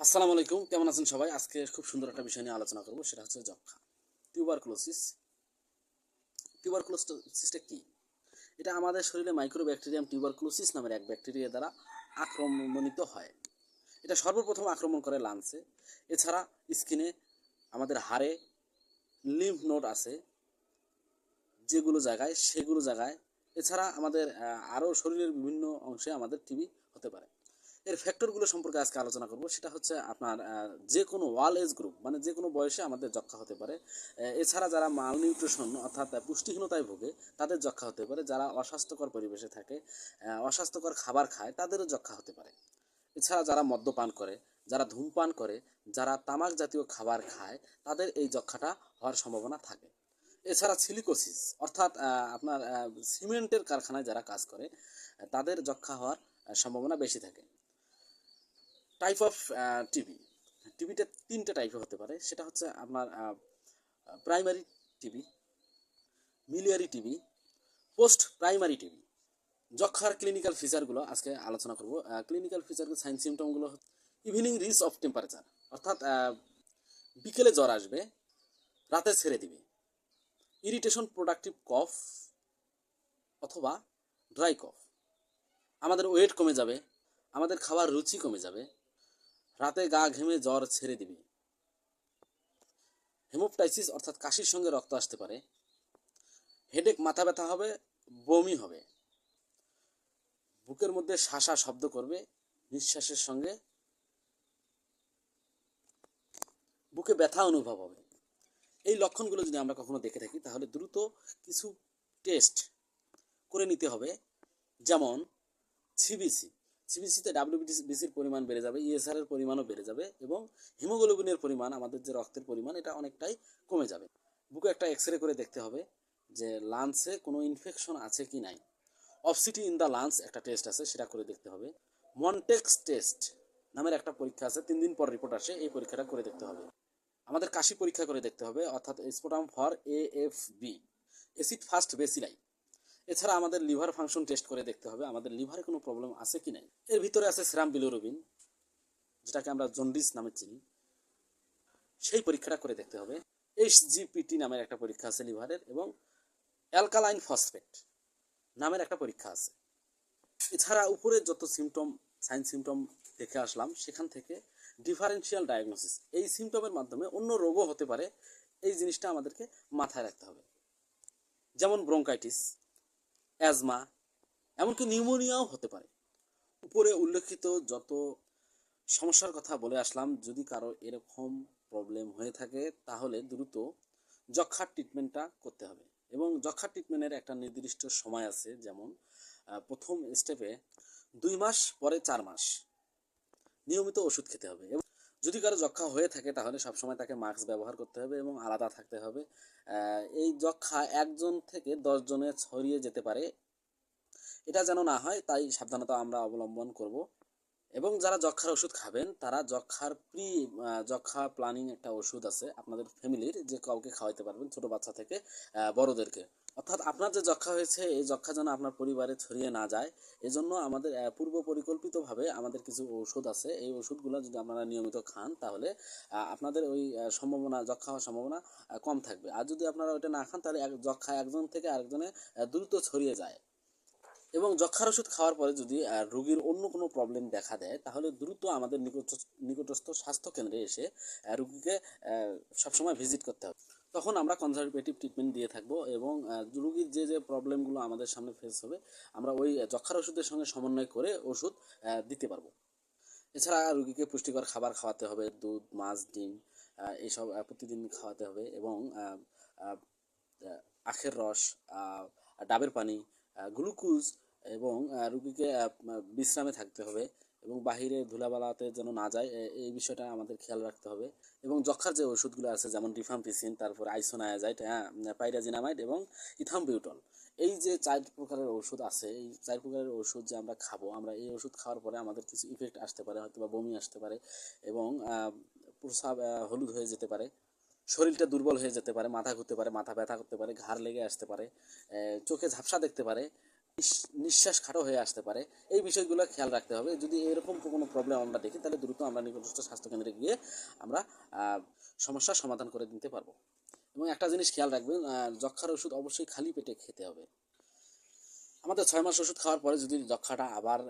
আসসালামু আলাইকুম। কেমন আছেন সবাই? আজকে খুব সুন্দর একটা বিষয় নিয়ে আলোচনা করব, সেটা হচ্ছে যক্ষা টিউবারকুলোসিস। টিউবারকুলোসিসটা কি? এটা আমাদের শরীরে মাইক্রোব্যাকটেরিয়াম টিউবারকুলোসিস নামের এক ব্যাকটেরিয়া দ্বারা আক্রমণিত হয়। এটা সর্বপ্রথম আক্রমণ করে লাংসে এছাড়া স্কিনে আমাদের হাড়ে লিম্ফ নোড আছে, যেগুলো জায়গায়, সেগুলো জায়গায়। এছাড়া আমাদের আরও শরীরের বিভিন্ন অংশে আমাদের টিবি হতে পারে। এর ফ্যাক্টরগুলো সম্পর্কে আজকে আলোচনা করব। সেটা হচ্ছে আপনার যে কোনো ওয়াল এজ গ্রুপ মানে যে কোনো বয়সে আমাদের যক্ষা হতে পারে। এছাড়া যারা মাল নিউট্রিশন অর্থাৎ পুষ্টিহীনতায় ভোগে, তাদের যক্ষা হতে পারে। যারা অস্বাস্থ্যকর পরিবেশে থাকে অস্বাস্থ্যকর খাবার খায়, তাদেরও যক্ষা হতে পারে। এছাড়া যারা মদ্যপান করে, যারা ধূমপান করে, যারা তামাক জাতীয় খাবার খায়, তাদের এই যক্ষাটা হওয়ার সম্ভাবনা থাকে। এছাড়া সিলিকোসিস অর্থাৎ আপনার সিমেন্টের কারখানায় যারা কাজ করে, তাদের যক্ষা হওয়ার সম্ভাবনা বেশি থাকে। টাইপ অফ টিভি টিভিটা তিনটে টাইপের হতে পারে। সেটা হচ্ছে আপনার primary TB miliary TB post primary TB যক্ষার clinical ফিচারগুলো আজকে আলোচনা করব। ক্লিনিক্যাল ফিচারগুলো সাইন সিমটমগুলো ইভিনিং রিস অফ টেম্পারেচার অর্থাৎ বিকেলে জ্বর আসবে, রাতে ছেড়ে দিবে। ইরিটেশন প্রোডাক্টিভ কফ অথবা ড্রাই কফ আমাদের ওয়েট কমে যাবে, আমাদের খাবার রুচি কমে যাবে রাতে গা ঘেমে জ্বর ছেড়ে দিবে। হেমোপটাইসিস অর্থাৎ কাশির সঙ্গে রক্ত আসতে পারে। হেডেক মাথা ব্যথা হবে, বমি হবে। বুকের মধ্যে শাসা শব্দ করবে, নিঃশ্বাসের সঙ্গে। বুকে ব্যথা অনুভব হবে। এই লক্ষণগুলো যদি আমরা কখনো দেখে থাকি, তাহলে দ্রুত কিছু টেস্ট করে নিতে হবে। যেমন সিবিসি সিবিসিতে ডাব্লিউবিসির পরিমাণ বেড়ে যাবে ইএসআর এর পরিমাণও বেড়ে যাবে এবং হিমোগ্লোবিনের পরিমাণ, আমাদের যে রক্তের পরিমাণ, এটা অনেকটাই কমে যাবে। বুকে একটা এক্স রে করে দেখতে হবে যে লাঞ্চে কোনো ইনফেকশন আছে কি নাই। অফসিটি ইন দ্য লাঞ্চ একটা টেস্ট আছে, সেটা করে দেখতে হবে। মনটেক্স টেস্ট নামের একটা পরীক্ষা আছে, তিন দিন পর রিপোর্ট আসে, এই পরীক্ষাটা করে দেখতে হবে। আমাদের কাশি পরীক্ষা করে দেখতে হবে, অর্থাৎ sputum for A F B acid fast bacilli এছাড়া আমাদের লিভার ফাংশন টেস্ট করে দেখতে হবে, আমাদের লিভারে কোনো প্রবলেম আছে কি নাই। এর ভিতরে আছে সেরাম বিলোরুবিন, যেটাকে আমরা জন্ডিস নামে চিনি। সেই পরীক্ষাটা করে দেখতে হবে। এইচ জিপিটি নামের একটা পরীক্ষা আছে লিভারের এবং অ্যালকালাইন ফসফেট নামের একটা পরীক্ষা আছে। এছাড়া উপরে যত সিমটম, সাইন সিমটম দেখে আসলাম, সেখান থেকে ডিফারেন্সিয়াল ডায়াগনোসিস। এই সিমটমের মাধ্যমে অন্য রোগও হতে পারে, এই জিনিসটা আমাদেরকে মাথায় রাখতে হবে। যেমন ব্রঙ্কাইটিস অ্যাজমা, এমনকি নিউমোনিয়াও হতে পারে। উপরে উল্লেখিত যত সমস্যার কথা বলে আসলাম, যদি কারও এরকম প্রবলেম হয়ে থাকে, তাহলে দ্রুত যক্ষার ট্রিটমেন্টটা করতে হবে। এবং যক্ষার ট্রিটমেন্টের একটা নির্দিষ্ট সময় আছে, যেমন প্রথম স্টেপে দুই মাস পরে চার মাস। নিয়মিত ওষুধ খেতে হবে। যদি কারও যক্ষা হয়ে থাকে, তাহলে সবসময় তাকে মাস্ক ব্যবহার করতে হবে এবং আলাদা থাকতে হবে। এই যক্ষা একজন থেকে দশ জনে ছড়িয়ে যেতে পারে। এটা যেন না হয়, তাই সাবধানতা আমরা অবলম্বন করব। এবং যারা যক্ষার ওষুধ খাবেন, তারা যক্ষার প্রি যক্ষা প্ল্যানিং একটা ওষুধ আছে আপনাদের ফ্যামিলির যে কাউকে খাওয়াইতে পারবেন ছোট বাচ্চা থেকে বড়দেরকে। অর্থাৎ আপনার যে যক্ষা হয়েছে, এই যক্ষা যেন আপনার পরিবারে ছড়িয়ে না যায়, এজন্য আমাদের পূর্ব পরিকল্পিতভাবে আমাদের কিছু ওষুধ আছে। এই ওষুধগুলো যদি আপনারা নিয়মিত খান, তাহলে আপনাদের ওই সম্ভাবনা, যক্ষা হওয়ার সম্ভাবনা কম থাকবে। আর যদি আপনারা ওইটা না খান, তাহলে এক, যক্ষা একজন থেকে আরেকজনে দ্রুত ছড়িয়ে যায়। এবং যক্ষার ওষুধ খাওয়ার পরে যদি রোগীর অন্য কোনো প্রবলেম দেখা দেয়, তাহলে দ্রুত আমাদের নিকট নিকটস্থ স্বাস্থ্য কেন্দ্রে এসে রোগীকে সবসময় ভিজিট করতে হবে। তখন আমরা কনজারভেটিভ ট্রিটমেন্ট দিয়ে থাকব এবং রুগীর যে যে প্রবলেমগুলো আমাদের সামনে ফেস হবে, আমরা ওই যক্ষার ওষুধের সঙ্গে সমন্বয় করে ওষুধ দিতে পারব। এছাড়া রুগীকে পুষ্টিকর খাবার খাওয়াতে হবে, দুধ, মাছ, ডিম এইসব প্রতিদিন খাওয়াতে হবে এবং আখের রস ডাবের পানি গ্লুকোজ এবং রুগীকে বিশ্রামে থাকতে হবে। এবং বাহিরে ধুলাবালাতে যেন না যায় এই বিষয়টা আমাদের খেয়াল রাখতে হবে। এবং যক্ষার যে ওষুধগুলো আছে যেমন ডিফাম্পিসিন তারপর আইসোনায়াজাইট হ্যাঁ পাইরাজিনামাইড এবং ইথামবিউটল এই যে চার প্রকারের ওষুধ আছে এই চার প্রকারের ওষুধ যে আমরা খাব আমরা এই ওষুধ খাওয়ার পরে আমাদের কিছু ইফেক্ট আসতে পারে হয়তো বা বমি আসতে পারে এবং আহ, হলুদ হয়ে যেতে পারে শরীরটা দুর্বল হয়ে যেতে পারে মাথা ঘুরতে পারে মাথা ব্যথা করতে পারে ঘাড় লেগে আসতে পারে চোখে ঝাপসা দেখতে পারে নিঃশ্বাস খাটো হয়ে আসতে পারে। এই বিষয়গুলো খেয়াল রাখতে হবে। যদি এরকম কোনো প্রবলেম আমরা দেখি, তাহলে দ্রুত আমরা নিকটস্থ স্বাস্থ্যকেন্দ্রে গিয়ে আমরা সমস্যার সমাধান করে দিতে পারব। এবং একটা জিনিস খেয়াল রাখবেন যক্ষার ওষুধ অবশ্যই খালি পেটে খেতে হবে। আমাদের ছয় মাস ওষুধ খাওয়ার পরে যদি যক্ষাটা আবার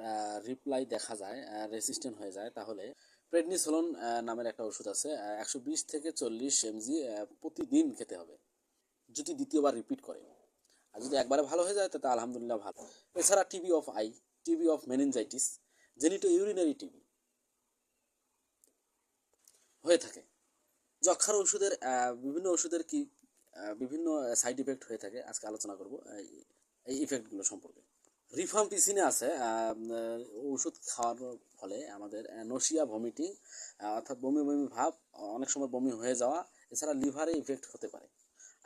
রিপ্লাই দেখা যায় রেসিস্ট্যান্ট হয়ে যায়, তাহলে প্রেডনিসোলন নামের একটা ওষুধ আছে একশো বিশ থেকে চল্লিশ এমজি প্রতিদিন খেতে হবে। যদি দ্বিতীয়বার রিপিট করে। আর যদি একবারে ভালো হয়ে যায় তাতে আলহামদুলিল্লাহ ভালো। এছাড়া TB of eye TB of meningitis genito urinary TB হয়ে থাকে। যক্ষার ওষুধের বিভিন্ন ওষুধের কি বিভিন্ন সাইড ইফেক্ট হয়ে থাকে। আজকে আলোচনা করব এই ইফেক্টগুলো সম্পর্কে। রিফাম পিসিনে আছে ওষুধ খাওয়ার ফলে আমাদের নসিয়া ভমিটিং অর্থাৎ বমি বমি ভাব, অনেক সময় বমি হয়ে যাওয়া, এছাড়া লিভারে ইফেক্ট হতে পারে।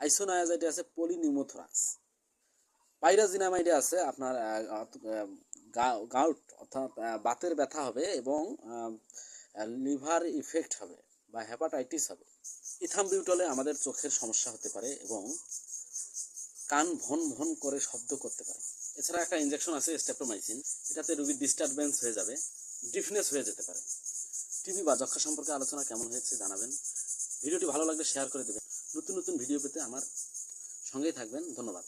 আইসোনায়াজাইটে আছে পলিনিউমোথোরাক্স পাইরাজিনামাইডে আছে আপনার গাউট, অর্থাৎ বাতের ব্যথা হবে এবং লিভার ইফেক্ট হবে বা হেপাটাইটিস হবে। ইথামবিউটলে আমাদের চোখের সমস্যা হতে পারে এবং কান ভন ভন করে শব্দ করতে পারে। এছাড়া একটা ইনজেকশন আছে স্টেপ্টোমাইসিন এটাতে রুগীর ডিস্টারবেন্স হয়ে যাবে ডিফনেস হয়ে যেতে পারে। টিভি বা যক্ষা সম্পর্কে আলোচনা কেমন হয়েছে জানাবেন। ভিডিওটি ভালো লাগলে শেয়ার করে দেবেন। নতুন নতুন ভিডিও পেতে আমার সঙ্গেই থাকবেন। ধন্যবাদ।